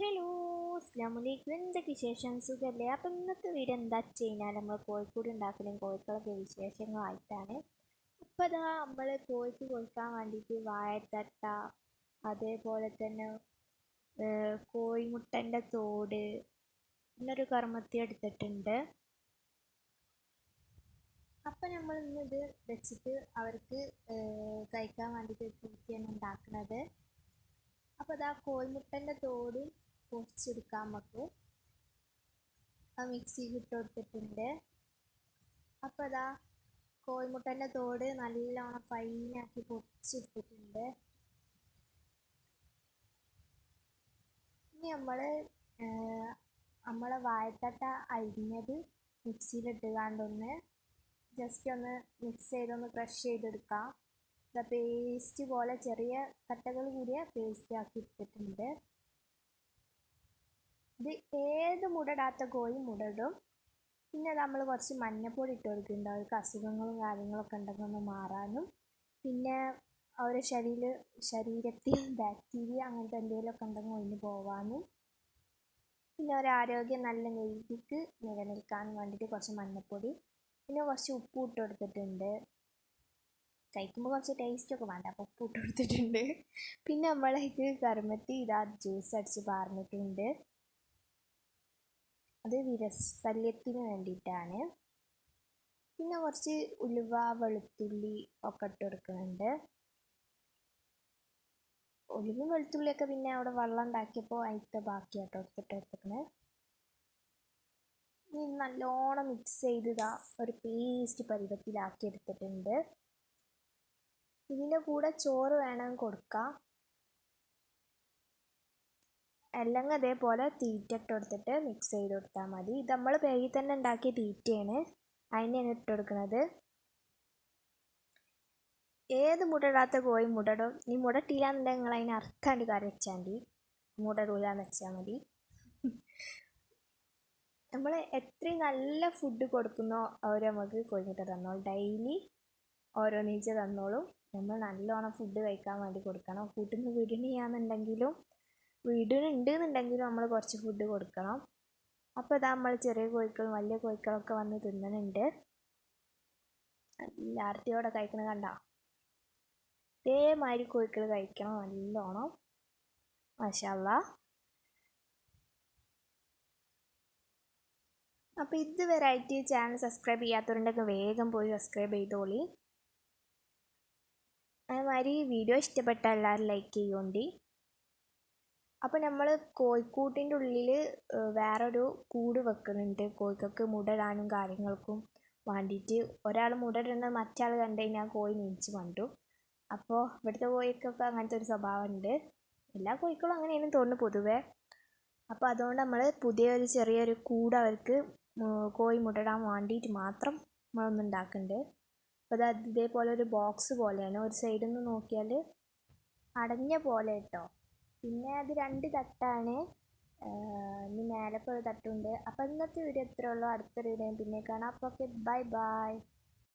Hello അസ്ലാമലൈക്കും എന്തൊക്കെ വിശേഷം? സുഖമല്ലേ അപ്പം ഇന്നത്തെ വീഡിയോ എന്താ വെച്ച് കഴിഞ്ഞാൽ നമ്മൾ കോഴിക്കോട് ഉണ്ടാക്കലും കോഴിക്കളൊക്കെ വിശേഷങ്ങളായിട്ടാണ്. അപ്പം അതാ നമ്മൾ കോഴിക്ക് കൊടുക്കാൻ വേണ്ടിയിട്ട് വാഴത്തട്ട അതേപോലെ തന്നെ കോഴിമുട്ടന്റെ തോട് ഇന്നൊരു കർമ്മത്തി എടുത്തിട്ടുണ്ട്. അപ്പം നമ്മൾ ഇന്നിത് വെച്ചിട്ട് അവർക്ക് കഴിക്കാൻ വേണ്ടിയിട്ട് ഉണ്ടാക്കുന്നത് അപ്പോൾ അതാ കോഴിമുട്ടന്റെ തോടും പൊടിച്ചെടുക്കാം നമുക്ക് ആ മിക്സിയിൽ ഇട്ട് കൊടുത്തിട്ടുണ്ട് അപ്പോൾ അതാ കോഴിമുട്ടന്റെ തോട് നല്ലോണം ഫൈനാക്കി പൊടിച്ചെടുത്തിട്ടുണ്ട്. ഇനി നമ്മൾ നമ്മളെ വാഴത്തട്ട അരിഞ്ഞത് മിക്സിയിലിട്ട് കാണ്ടൊന്ന് ജസ്റ്റ് ഒന്ന് മിക്സ് ചെയ്തൊന്ന് ക്രഷ് ചെയ്തെടുക്കാം. പേസ്റ്റ് പോലെ ചെറിയ കട്ടകൾ കൂടിയ പേസ്റ്റ് ആക്കി എടുത്തിട്ടുണ്ട്. ഇത് ഏത് മുടടാത്ത കോഴി മുടടും? പിന്നെ നമ്മൾ കുറച്ച് മഞ്ഞപ്പൊടി ഇട്ട് കൊടുക്കുന്നുണ്ട്. അവർക്ക് അസുഖങ്ങളും കാര്യങ്ങളൊക്കെ ഉണ്ടെങ്കിൽ ഒന്ന് മാറാനും. പിന്നെ അവരുടെ ശരീര ശരീരത്തിൽ ബാക്ടീരിയ അങ്ങനത്തെ എന്തെങ്കിലുമൊക്കെ ഉണ്ടെങ്കിൽ ഒഴിഞ്ഞു പോവാനും. പിന്നെ ഒരു ആരോഗ്യം നല്ല രീതിക്ക് നിലനിൽക്കാൻ വേണ്ടിയിട്ട് കുറച്ച് മഞ്ഞപ്പൊടി. പിന്നെ കുറച്ച് ഉപ്പ് ഇട്ട് കൊടുത്തിട്ടുണ്ട്. കഴിക്കുമ്പോൾ കുറച്ച് ടേസ്റ്റ് ഒക്കെ വേണ്ട. അപ്പോൾ ഉപ്പ് ഇട്ട് കൊടുത്തിട്ടുണ്ട്. പിന്നെ നമ്മളേക്ക് കറുമത്തി ഇതാ ജ്യൂസ് അടിച്ച് പാർന്നിട്ടുണ്ട്. അത് വിരസല്യത്തിന് വേണ്ടിയിട്ടാണ്. പിന്നെ കുറച്ച് ഉലുവ വെളുത്തുള്ളി ഒക്കെ ഇട്ട് കൊടുക്കുന്നുണ്ട്. ഉലുവയും വെളുത്തുള്ളിയൊക്കെ പിന്നെ അവിടെ വെള്ളം ഉണ്ടാക്കിയപ്പോൾ അതിന്റെ ബാക്കിയാട്ടോ എടുത്തിട്ട് എടുത്തിക്കണേ ഇനി നല്ലോണം മിക്സ് ചെയ്തതാ ഒരു പേസ്റ്റ് പരുവത്തിലാക്കി എടുത്തിട്ടുണ്ട്. ഇതിന്റെ കൂടെ ചോറ് വേണമെങ്കിൽ കൊടുക്കാം. അല്ലെങ്കിൽ അതേപോലെ തീറ്റ ഇട്ട് കൊടുത്തിട്ട് മിക്സ് ചെയ്ത് കൊടുത്താൽ മതി. ഇത് നമ്മൾ പേരിൽ തന്നെ ഉണ്ടാക്കിയ തീറ്റയാണ്. അതിനെയാണ് ഇട്ട് കൊടുക്കുന്നത് ഏത് മുടടാത്ത കോഴി മുടടും നീ മുടട്ടില്ലാന്നുണ്ടെങ്കിൽ നിങ്ങൾ അതിന് വെച്ചാൽ മതി മുടടൂലെന്ന് വെച്ചാൽ മതി. നമ്മൾ എത്രയും നല്ല ഫുഡ് കൊടുക്കുന്നോ അവർ നമുക്ക് കോഴിമുട്ട തന്നോളും. ഡെയിലി ഓരോ നീച്ച തന്നോളും. നമ്മൾ നല്ലോണം ഫുഡ് കഴിക്കാൻ വേണ്ടി കൊടുക്കണം. കൂട്ടിൽ നിന്ന് വിടണിയാന്നുണ്ടെങ്കിലും വീടിനുണ്ട് എന്നുണ്ടെങ്കിൽ നമ്മൾ കുറച്ച് ഫുഡ് കൊടുക്കണം. അപ്പോൾ ഇതാ നമ്മൾ ചെറിയ കോഴിക്കളും വലിയ കോഴിക്കളൊക്കെ വന്ന് തിന്നണുണ്ട് നല്ല ആർത്തിയോടെ കഴിക്കണ കണ്ട? ഇതേമാതിരി കോഴിക്കൾ കഴിക്കണം നല്ലോണം. മാഷാല്ല അപ്പോൾ ഇതുവരെയായിട്ട് ചാനൽ സബ്സ്ക്രൈബ് ചെയ്യാത്തവരുണ്ടെങ്കിൽ വേഗം പോയി സബ്സ്ക്രൈബ് ചെയ്തോളി. അതേമാതിരി വീഡിയോ ഇഷ്ടപ്പെട്ട എല്ലാവരും ലൈക്ക് ചെയ്യുകൊണ്ട് അപ്പോൾ നമ്മൾ കോഴിക്കൂട്ടിന്റെ ഉള്ളിൽ വേറൊരു കൂട് വെക്കുന്നുണ്ട്. കോഴിക്കൊക്കെ മുടടാനും കാര്യങ്ങൾക്കും വേണ്ടിയിട്ട് ഒരാൾ മുടരുന്ന മറ്റാൾ കണ്ടു കഴിഞ്ഞാൽ കോഴി നീച്ച് കണ്ടു അപ്പോൾ ഇവിടുത്തെ കോഴിക്കൊക്കെ അങ്ങനത്തെ ഒരു സ്വഭാവമുണ്ട്. എല്ലാ കോഴിക്കളും അങ്ങനെയാണ് തോന്നുന്നു പൊതുവേ. അപ്പോൾ അതുകൊണ്ട് നമ്മൾ പുതിയൊരു ചെറിയൊരു കൂട് അവർക്ക് കോഴി മുടടാൻ വേണ്ടിയിട്ട് മാത്രം നമ്മളൊന്നും ഉണ്ടാക്കുന്നുണ്ട് അപ്പോൾ അത് ഇതേപോലെ ഒരു ബോക്സ് പോലെയാണ്. ഒരു സൈഡിൽ നിന്ന് നോക്കിയാൽ അടഞ്ഞ പോലെ കേട്ടോ. പിന്നെ അത് രണ്ട് തട്ടാണ്. ഇനി മേലപ്പോൾ ഒരു തട്ടുണ്ട്. അപ്പോൾ ഇന്നത്തെ വീഡിയോ ഇത്രേ ഉള്ളൂ. അടുത്ത വീഡിയോ പിന്നെ കാണാം. അപ്പോൾ ഓക്കെ ബൈ ബൈ